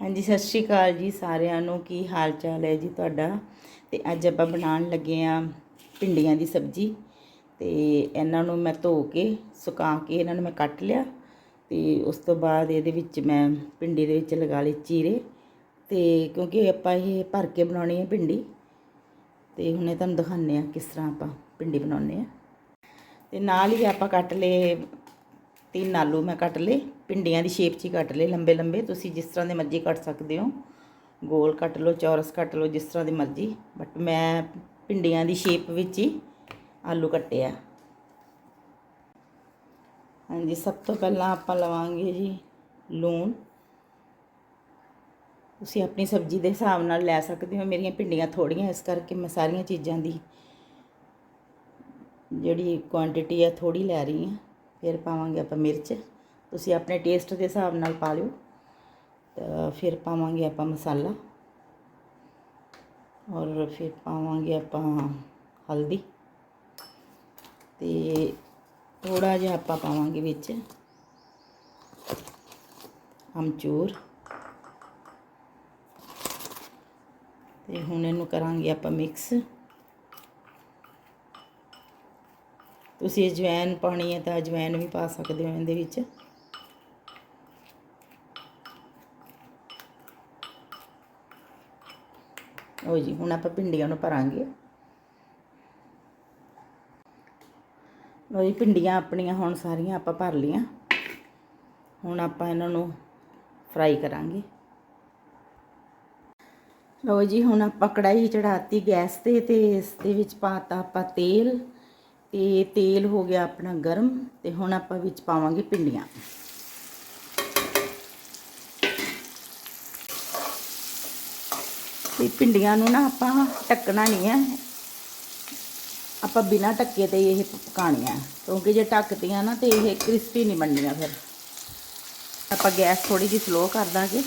ਹਾਂਜੀ, ਸਤਿ ਸ਼੍ਰੀ ਅਕਾਲ ਜੀ ਸਾਰਿਆਂ ਨੂੰ। ਕੀ ਹਾਲ ਚਾਲ ਹੈ ਜੀ ਤੁਹਾਡਾ? ਤੇ ਅੱਜ ਆਪਾਂ ਬਣਾਉਣ ਲੱਗੇ ਆ ਭਿੰਡੀਆਂ ਦੀ ਸਬਜ਼ੀ। ਤੇ ਇਹਨਾਂ ਨੂੰ ਮੈਂ ਧੋ ਕੇ, ਸੁਕਾ ਕੇ ਇਹਨਾਂ ਨੂੰ ਮੈਂ ਕੱਟ ਲਿਆ। ਤੇ ਉਸ ਤੋਂ ਬਾਅਦ ਇਹਦੇ ਵਿੱਚ ਮੈਂ ਭਿੰਡੀ ਦੇ ਵਿੱਚ ਲਗਾ ਲਏ ਚੀਰੇ। ਤੇ ਕਿਉਂਕਿ ਆਪਾਂ ਇਹ ਭਰ ਕੇ ਬਣਾਉਣੀ ਹੈ ਭਿੰਡੀ, ਤੇ ਹੁਣੇ ਤੁਹਾਨੂੰ ਦਿਖਾਉਂਦੇ ਆ ਕਿਸ ਤਰ੍ਹਾਂ ਆਪਾਂ ਭਿੰਡੀ ਬਣਾਉਂਦੇ ਆ ਤੇ ਨਾਲ ਹੀ ਆਪਾਂ ਕੱਟ ਲਏ ਤਿੰਨ ਆਲੂ ਮੈਂ ਕੱਟ ਲਏ। ਪਿੰਡੀਆਂ ਦੀ ਸ਼ੇਪ 'ਚ ਹੀ ਕੱਟ ਲਏ, ਲੰਬੇ ਲੰਬੇ। ਤੁਸੀਂ ਜਿਸ ਤਰ੍ਹਾਂ ਦੇ ਮਰਜ਼ੀ ਕੱਟ ਸਕਦੇ ਹੋ। ਗੋਲ ਕੱਟ ਲਓ, ਚੌਰਸ ਕੱਟ ਲਓ, ਜਿਸ ਤਰ੍ਹਾਂ ਦੀ ਮਰਜ਼ੀ। ਬਟ ਮੈਂ ਪਿੰਡੀਆਂ ਦੀ ਸ਼ੇਪ ਵਿੱਚ ਹੀ ਆਲੂ ਕੱਟੇ ਆ। ਹਾਂਜੀ, ਸਭ ਤੋਂ ਪਹਿਲਾਂ ਆਪਾਂ ਲਵਾਂਗੇ ਜੀ ਲੂਣ। ਤੁਸੀਂ ਆਪਣੀ ਸਬਜ਼ੀ ਦੇ ਹਿਸਾਬ ਨਾਲ ਲੈ ਸਕਦੇ ਹੋ। ਮੇਰੀਆਂ ਪਿੰਡੀਆਂ ਥੋੜੀਆਂ ਇਸ ਕਰਕੇ ਮੈਂ ਸਾਰੀਆਂ ਚੀਜ਼ਾਂ ਦੀ ਜਿਹੜੀ ਕੁਆਂਟੀਟੀ ਹੈ ਥੋੜੀ ਲੈ ਰਹੀ ਹਾਂ। ਫਿਰ ਪਾਵਾਂਗੇ ਆਪਾਂ ਮਿਰਚ। ਤੁਸੀਂ ਆਪਣੇ ਟੇਸਟ ਦੇ ਹਿਸਾਬ ਨਾਲ ਪਾ ਲਿਓ। ਤਾਂ ਫਿਰ ਪਾਵਾਂਗੇ ਆਪਾਂ ਮਸਾਲਾ। ਔਰ ਫਿਰ ਪਾਵਾਂਗੇ ਆਪਾਂ ਹਲਦੀ। ਤੇ ਥੋੜਾ ਜਿਹਾ ਆਪਾਂ ਪਾਵਾਂਗੇ ਵਿੱਚ ਅਮਚੂਰ। ਤੇ ਹੁਣ ਇਹਨੂੰ ਕਰਾਂਗੇ ਆਪਾਂ ਮਿਕਸ ਤੁਸੀਂ ਅਜਵਾਇਨ ਪਾਣੀ ਹੈ ਤਾਂ ਅਜਵਾਇਨ ਵੀ ਪਾ ਸਕਦੇ ਹੋ ਇਹਦੇ ਵਿੱਚ। ਉਹ ਜੀ, ਹੁਣ ਆਪਾਂ ਭਿੰਡੀਆਂ ਨੂੰ ਭਰਾਂਗੇ। ਲੋ ਜੀ, ਭਿੰਡੀਆਂ ਆਪਣੀਆਂ ਹੁਣ ਸਾਰੀਆਂ ਆਪਾਂ ਭਰ ਲੀਆਂ ਹੁਣ ਆਪਾਂ ਇਹਨਾਂ ਨੂੰ ਫਰਾਈ ਕਰਾਂਗੇ। ਲੋ ਜੀ, ਹੁਣ ਆਪਾਂ ਕੜਾਈ ਚੜਾਤੀ ਗੈਸ ਤੇ ਤੇ ਇਸ ਦੇ ਵਿੱਚ ਪਾਤਾ ਆਪਾਂ ਤੇਲ। ਤੇ ਤੇਲ ਹੋ ਗਿਆ ਆਪਣਾ ਗਰਮ, ਤੇ ਹੁਣ ਆਪਾਂ ਵਿੱਚ ਪਾਵਾਂਗੇ ਭਿੰਡੀਆਂ। ਤੇ ਪਿੰਡੀਆਂ ਨੂੰ ਨਾ ਆਪਾਂ ਟੱਕਣਾ ਨਹੀਂ ਹੈ। ਆਪਾਂ ਬਿਨਾਂ ਟੱਕੇ ਤੇ ਇਹ ਪਕਾਣੀਆਂ ਕਿਉਂਕਿ ਜੇ ਢੱਕਤੀਆਂ ਨਾ ਤੇ ਇਹ ਕ੍ਰਿਸਪੀ ਨਹੀਂ ਬਣਦੀਆਂ ਫਿਰ। ਆਪਾਂ ਗੈਸ ਥੋੜੀ ਜਿਹੀ ਸਲੋ ਕਰ ਦਾਂਗੇ।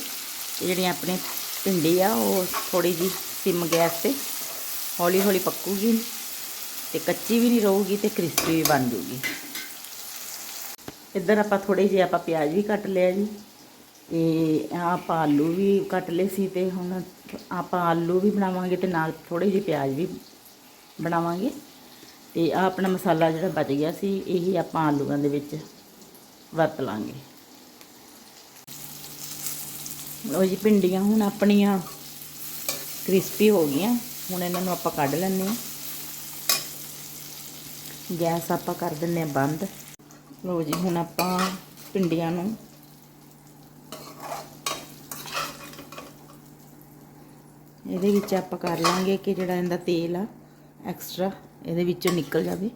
ਤੇ ਜਿਹੜੀਆਂ ਆਪਣੇ ਭਿੰਡੀ ਆ, ਉਹ ਥੋੜੀ ਜਿਹੀ ਸਿਮ ਗੈਸ ਤੇ ਹੌਲੀ ਹੌਲੀ ਪੱਕੂਗੀ ਤੇ ਕੱਚੀ ਵੀ ਨਹੀਂ ਰਹੂਗੀ ਤੇ ਕ੍ਰਿਸਪੀ ਵੀ ਬਣ ਜੂਗੀ। ਇੱਧਰ ਆਪਾਂ ਥੋੜੇ ਜਿਹੇ ਆਪਾਂ ਪਿਆਜ਼ ਵੀ ਕੱਟ ਲਿਆ ਜੀ। ਤੇ ਆਪਾਂ ਆਲੂ ਵੀ ਕੱਟ ਲਏ ਸੀ ਤੇ ਹੁਣ ਆਪਾਂ ਆਲੂ ਵੀ ਬਣਾਵਾਂਗੇ ਤੇ ਨਾਲ ਥੋੜੇ ਜਿਹੇ ਪਿਆਜ਼ ਵੀ ਬਣਾਵਾਂਗੇ ਤੇ ਆ ਆਪਣਾ ਮਸਾਲਾ ਜਿਹੜਾ ਬਚ ਗਿਆ ਸੀ, ਇਹੀ ਆਪਾਂ ਆਲੂਆਂ ਦੇ ਵਿੱਚ ਵਰਤ ਲਾਂਗੇ। ਲੋ ਜੀ, ਭਿੰਡੀਆਂ ਹੁਣ ਆਪਣੀਆਂ ਕ੍ਰਿਸਪੀ ਹੋ ਗਈਆਂ, ਹੁਣ ਇਹਨਾਂ ਨੂੰ ਆਪਾਂ ਕੱਢ ਲੈਂਦੇ ਹਾਂ। ਗੈਸ ਆਪਾਂ ਕਰ ਦਿੰਨੇ ਆ ਬੰਦ। ਲੋ ਜੀ, ਹੁਣ ਆਪਾਂ ਪਿੰਡੀਆਂ ਨੂੰ ਇਹਦੇ ਵਿੱਚ ਆਪਾਂ ਕਰ ਲਾਂਗੇ ਕਿ ਜਿਹੜਾ ਇਹਦਾ ਤੇਲ ਆ ਐਕਸਟਰਾ ਇਹਦੇ ਵਿੱਚੋਂ ਨਿਕਲ ਜਾਵੇ।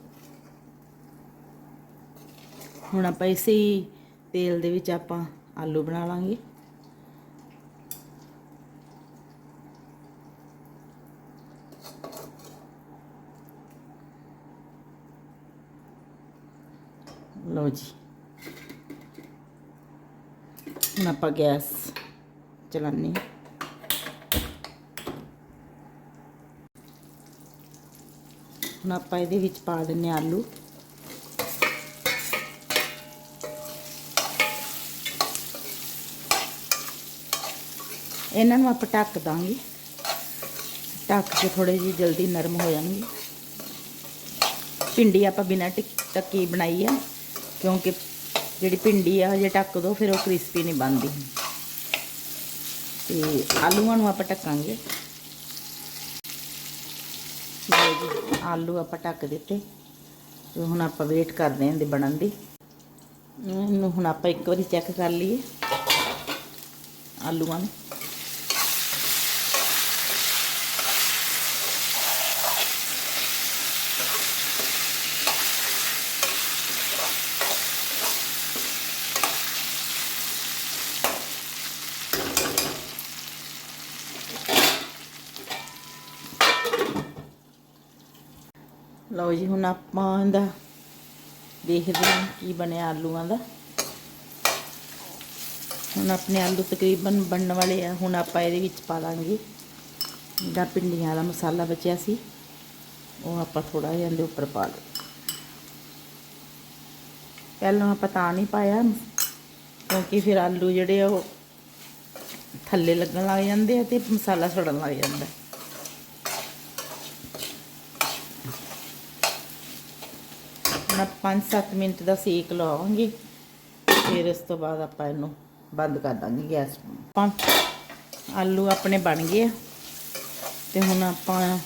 ਹੁਣ ਆਪਾਂ ਇਸੇ ਹੀ ਤੇਲ ਦੇ ਵਿੱਚ ਆਪਾਂ ਆਲੂ ਬਣਾ ਲਾਂਗੇ। ਲਓ ਜੀ। ਹੁਣ ਆਪਾਂ ਗੈਸ ਚਲਾਉਂਦੇ ਹੁਣ ਆਪਾਂ ਇਹਦੇ ਵਿੱਚ ਪਾ ਦਿੰਨੇ ਆਲੂ। ਇਹਨਾਂ ਨੂੰ ਆਪਾਂ ਢੱਕ ਦਾਂਗੇ। ਢੱਕ ਕੇ ਥੋੜੇ ਜਿਹੀ ਜਲਦੀ ਨਰਮ ਹੋ ਜਾਣਗੇ। ਭਿੰਡੀ ਆਪਾਂ ਬਿਨਾਂ ਟੱਕੀ ਬਣਾਈ ਆ, ਕਿਉਂਕਿ ਜਿਹੜੀ ਭਿੰਡੀ ਆ, ਹਜੇ ਢੱਕ ਦੋ, ਫਿਰ ਉਹ ਕ੍ਰਿਸਪੀ ਨਹੀਂ ਬਣਦੀ। ਤੇ ਆਲੂਆਂ ਨੂੰ ਆਪਾਂ ਢੱਕਾਂਗੇ। ਲਓ ਜੀ, ਆਲੂ ਆਪਾਂ ਢੱਕ ਦਿੱਤੇ ਤੇ ਹੁਣ ਆਪਾਂ ਵੇਟ ਕਰਦੇ ਹਾਂ ਇਹਦੇ ਬਣਨ ਦੀ। ਇਹਨੂੰ ਹੁਣ ਆਪਾਂ ਇੱਕ ਵਾਰੀ ਚੈੱਕ ਕਰ ਲਈਏ ਆਲੂਆਂ ਨੂੰ। ਲਓ ਜੀ, ਹੁਣ ਆਪਾਂ ਇਹਦਾ ਦੇਖਦੇ ਹਾਂ ਕੀ ਬਣਿਆ ਆਲੂਆਂ ਦਾ। ਹੁਣ ਆਪਣੇ ਆਲੂ ਤਕਰੀਬਨ ਬਣਨ ਵਾਲੇ ਆ, ਹੁਣ ਆਪਾਂ ਇਹਦੇ ਵਿੱਚ ਪਾ ਲਾਂਗੇ। ਜਿਹੜਾ ਪਿੰਡੀਆਂ ਵਾਲਾ ਮਸਾਲਾ ਬਚਿਆ ਸੀ, ਉਹ ਆਪਾਂ ਥੋੜਾ ਜਿਹਾ ਇਹਦੇ ਉੱਪਰ ਪਾ ਲਓ। ਪਹਿਲਾਂ ਆਪਾਂ ਤਾਂ ਨਹੀਂ ਪਾਇਆ, ਕਿਉਂਕਿ ਫਿਰ ਆਲੂ ਜਿਹੜੇ ਆ ਉਹ ਥੱਲੇ ਲੱਗਣ ਲੱਗ ਜਾਂਦੇ ਆ ਤੇ ਮਸਾਲਾ ਸੜਨ ਲੱਗ ਜਾਂਦਾ। ਹੁਣ 5-7 ਮਿੰਟ ਦਾ ਸੇਕ ਲਾਵਾਂਗੇ। ਫਿਰ ਇਸ ਤੋਂ ਬਾਅਦ ਆਪਾਂ ਇਹਨੂੰ ਬੰਦ ਕਰ ਦਾਂਗੇ ਗੈਸ ਆਪਾਂ ਆਲੂ ਆਪਣੇ ਬਣ ਗਏ ਆ। ਤੇ ਹੁਣ ਆਪਾਂ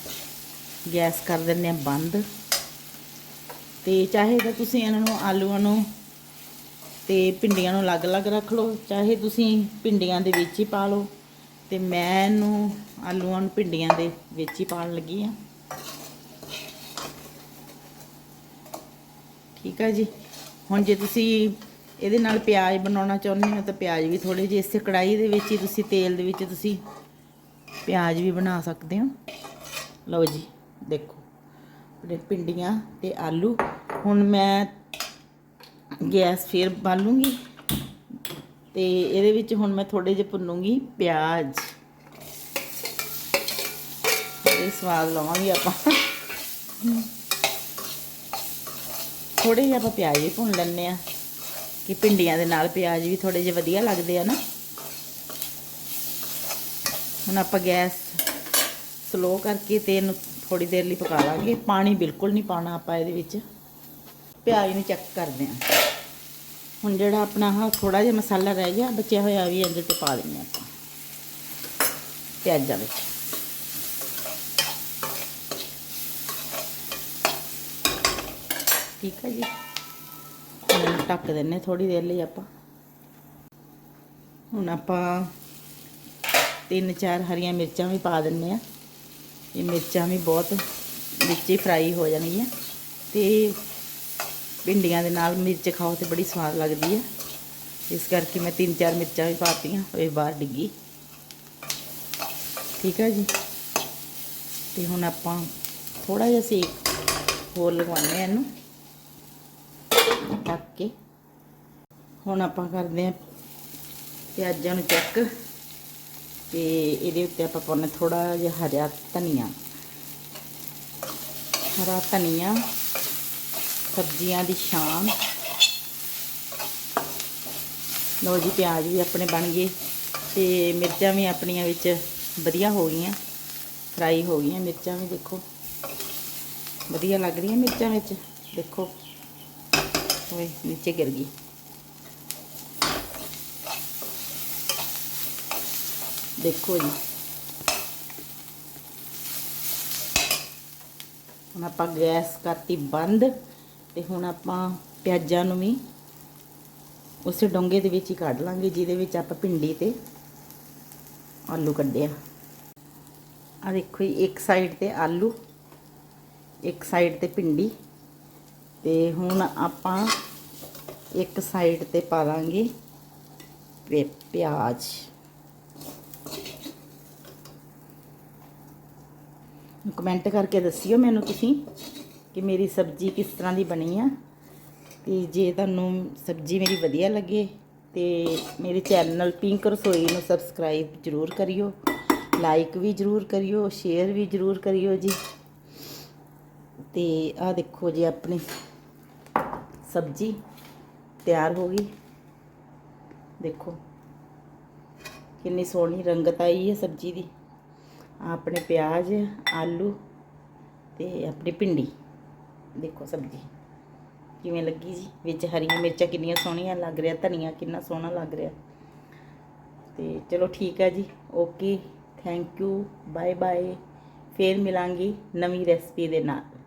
ਗੈਸ ਕਰ ਦਿੰਦੇ ਆ ਬੰਦ। ਤੇ ਚਾਹੇ ਤਾਂ ਤੁਸੀਂ ਇਹਨਾਂ ਨੂੰ ਆਲੂਆਂ ਨੂੰ ਤੇ ਭਿੰਡੀਆਂ ਨੂੰ ਅਲੱਗ-ਅਲੱਗ ਰੱਖ ਲਓ। ਚਾਹੇ ਤੁਸੀਂ ਭਿੰਡੀਆਂ ਦੇ ਵਿੱਚ ਹੀ ਪਾ ਲਓ। ਤੇ ਮੈਂ ਇਹਨੂੰ ਆਲੂਆਂ ਨੂੰ ਭਿੰਡੀਆਂ ਦੇ ਵਿੱਚ ਹੀ ਪਾਉਣ ਲੱਗੀ ਆ। ਠੀਕ ਆ ਜੀ। ਹੁਣ ਜੇ ਤੁਸੀਂ ਇਹਦੇ ਨਾਲ ਪਿਆਜ਼ ਬਣਾਉਣਾ ਚਾਹੁੰਦੇ ਹੋ ਤਾਂ ਪਿਆਜ਼ ਵੀ ਥੋੜੇ ਜਿਹੇ ਇਸੇ ਕੜਾਈ ਦੇ ਵਿੱਚ ਹੀ ਤੁਸੀਂ ਤੇਲ ਦੇ ਵਿੱਚ ਤੁਸੀਂ ਪਿਆਜ਼ ਵੀ ਬਣਾ ਸਕਦੇ ਹੋ। ਲਓ ਜੀ, ਦੇਖੋ। ਆਪਣੇ ਭਿੰਡੀਆਂ ਤੇ ਆਲੂ। ਹੁਣ ਮੈਂ ਗੈਸ ਫੇਰ ਬਾਲੂੰਗੀ ਤੇ ਇਹਦੇ ਵਿੱਚ ਹੁਣ ਮੈਂ ਥੋੜੇ ਜਿਹੇ ਭੁੰਨੂੰਗੀ ਪਿਆਜ਼। ਇਹ ਸਵਾਦ ਲਵਾਂਗੇ ਆਪਾਂ। ਥੋੜੇ ਜਿਹੇ ਆਪਾਂ ਪਿਆਜ਼ ਵੀ ਭੁੰਨ ਲੈਣੇ ਆ ਕਿ ਭਿੰਡੀਆਂ ਦੇ ਨਾਲ ਪਿਆਜ਼ ਵੀ ਥੋੜੇ ਜਿਹੇ ਵਧੀਆ ਲੱਗਦੇ ਆ ਨਾ। ਹੁਣ ਆਪਾਂ ਗੈਸ ਸਲੋ ਕਰਕੇ ਤੇ ਇਹਨੂੰ ਥੋੜੀ ਦੇਰ ਲਈ ਪਕਾ ਲਾਂਗੇ। ਪਾਣੀ ਬਿਲਕੁਲ ਨਹੀਂ ਪਾਉਣਾ ਆਪਾਂ ਇਹਦੇ ਵਿੱਚ। ਪਿਆਜ਼ ਨੂੰ ਚੈੱਕ ਕਰਦੇ ਹਾਂ। ਹੁਣ ਜਿਹੜਾ ਆਪਣਾ ਆਹ ਥੋੜਾ ਜਿਹਾ ਮਸਾਲਾ ਰਹਿ ਗਿਆ, ਬਚਿਆ ਹੋਇਆ ਵੀ ਇਹਦੇ ਤੇ ਪਾ ਦਿੰਦੇ ਆਪਾਂ। ਪਿਆਜ਼ਾਂ ਵਿੱਚ। ਠੀਕ ਹੈ ਜੀ। ਹੁਣ ਇਹਨੂੰ ਢੱਕ ਦਿੰਨੇ ਥੋੜੀ ਦੇਰ ਲਈ ਆਪਾਂ। ਹੁਣ ਆਪਾਂ ਤਿੰਨ ਚਾਰ ਹਰੀਆਂ ਮਿਰਚਾਂ ਵੀ ਪਾ ਦਿੰਨੇ ਆ ਇਹ ਮਿਰਚਾਂ ਵੀ ਬਹੁਤ ਵਿੱਚ ਹੀ ਫਰਾਈ ਹੋ ਜਾਣਗੀਆਂ। ਤੇ ਭਿੰਡੀਆਂ ਦੇ ਨਾਲ ਮਿਰਚ ਖਾਓ ਤੇ ਬੜੀ ਸਵਾਦ ਲੱਗਦੀ ਹੈ ਇਸ ਕਰਕੇ ਮੈਂ ਤਿੰਨ ਚਾਰ ਮਿਰਚਾਂ ਵੀ ਪਾਤੀਆਂ, ਉਹ ਬਾਹਰ ਡਿੱਗੀ। ਠੀਕ ਹੈ ਜੀ। ਤੇ ਹੁਣ ਆਪਾਂ ਥੋੜਾ ਜਿਹਾ ਸੇਕ ਹੋਰ ਲਗਵਾਉਂਦੇ ਆ ਇਹਨੂੰ। ਢੱਕ ਕੇ। ਹੁਣ ਆਪਾਂ ਕਰਦੇ ਆ ਪਿਆਜ਼ਾਂ ਨੂੰ ਚੱਕ ਤੇ ਇਹਦੇ ਉੱਤੇ ਆਪਾਂ ਪਾਉਣਾ ਥੋੜਾ ਜਿਹਾ ਹਰਾ ਧਨੀਆ। ਹਰਾ ਧਨੀਆ, ਸਬਜ਼ੀਆਂ ਦੀ ਸ਼ਾਨ ਲੋ ਜੀ, ਪਿਆਜ਼ ਵੀ ਆਪਣੇ ਬਣ ਗਏ ਤੇ ਮਿਰਚਾਂ ਵੀ ਆਪਣੀਆਂ ਵਿੱਚ ਵਧੀਆ ਹੋ ਗਈਆਂ, ਫਰਾਈ ਹੋ ਗਈਆਂ ਮਿਰਚਾਂ ਵੀ ਦੇਖੋ। ਵਧੀਆ ਲੱਗ ਰਹੀਆਂ ਮਿਰਚਾਂ ਵਿੱਚ, ਦੇਖੋ। ਓਏ ਨੀਚੇ ਗਿਰ ਗਈ। ਦੇਖੋ ਜੀ। ਹੁਣ ਆਪਾਂ ਗੈਸ ਕਰਤੀ ਬੰਦ ਤੇ ਹੁਣ ਆਪਾਂ ਪਿਆਜ਼ਾਂ ਨੂੰ ਵੀ ਉਸੇ ਡੋਂਗੇ ਦੇ ਵਿੱਚ ਹੀ ਕੱਢ ਲਾਂਗੇ, ਜਿਹਦੇ ਵਿੱਚ ਆਪਾਂ ਭਿੰਡੀ ਤੇ ਆਲੂ ਕੱਢਿਆ ਆ। ਦੇਖੋ ਜੀ, ਇੱਕ ਸਾਈਡ ਤੇ ਆਲੂ, ਇੱਕ ਸਾਈਡ ਤੇ ਭਿੰਡੀ। ਤੇ ਹੁਣ ਆਪਾਂ ਇੱਕ ਸਾਈਡ ਤੇ ਪਾ ਦਾਂਗੇ ਪਿ- ਪਿਆਜ਼। ਕਮੈਂਟ ਕਰਕੇ ਦੱਸਿਓ ਮੈਨੂੰ ਤੁਸੀਂ ਕਿ ਮੇਰੀ ਸਬਜ਼ੀ ਕਿਸ ਤਰ੍ਹਾਂ ਦੀ ਬਣੀ ਆ। ਤੇ ਜੇ ਤੁਹਾਨੂੰ ਸਬਜ਼ੀ ਮੇਰੀ ਵਧੀਆ ਲੱਗੇ ਤੇ ਮੇਰੇ ਚੈਨਲ ਪਿੰਕ ਰਸੋਈ ਨੂੰ ਸਬਸਕ੍ਰਾਈਬ ਜ਼ਰੂਰ ਕਰਿਓ। ਲਾਈਕ ਵੀ ਜ਼ਰੂਰ ਕਰਿਓ ਸ਼ੇਅਰ ਵੀ ਜ਼ਰੂਰ ਕਰਿਓ ਜੀ। ਤੇ ਆਹ ਦੇਖੋ ਜੀ ਆਪਣੀ ਸਬਜ਼ੀ ਤਿਆਰ ਹੋ ਗਈ। ਦੇਖੋ, ਕਿੰਨੀ ਸੋਹਣੀ ਰੰਗਤ ਆਈ ਹੈ ਸਬਜ਼ੀ ਦੀ। ਆਪਣੇ ਪਿਆਜ਼, ਆਲੂ ਤੇ ਆਪਣੀ ਭਿੰਡੀ। ਦੇਖੋ ਸਬਜ਼ੀ ਕਿਵੇਂ ਲੱਗੀ ਜੀ। ਵਿੱਚ ਹਰੀਆਂ ਮਿਰਚਾਂ ਕਿੰਨੀਆਂ ਸੋਹਣੀਆਂ ਲੱਗ ਰਿਹਾ ਧਨੀਆ ਕਿੰਨਾ ਸੋਹਣਾ ਲੱਗ ਰਿਹਾ। ਤੇ ਚਲੋ ਠੀਕ ਹੈ ਜੀ। Okay, thank you bye bye ਫੇਰ ਮਿਲਾਂਗੀ ਨਵੀਂ ਰੈਸਪੀ ਦੇ ਨਾਲ।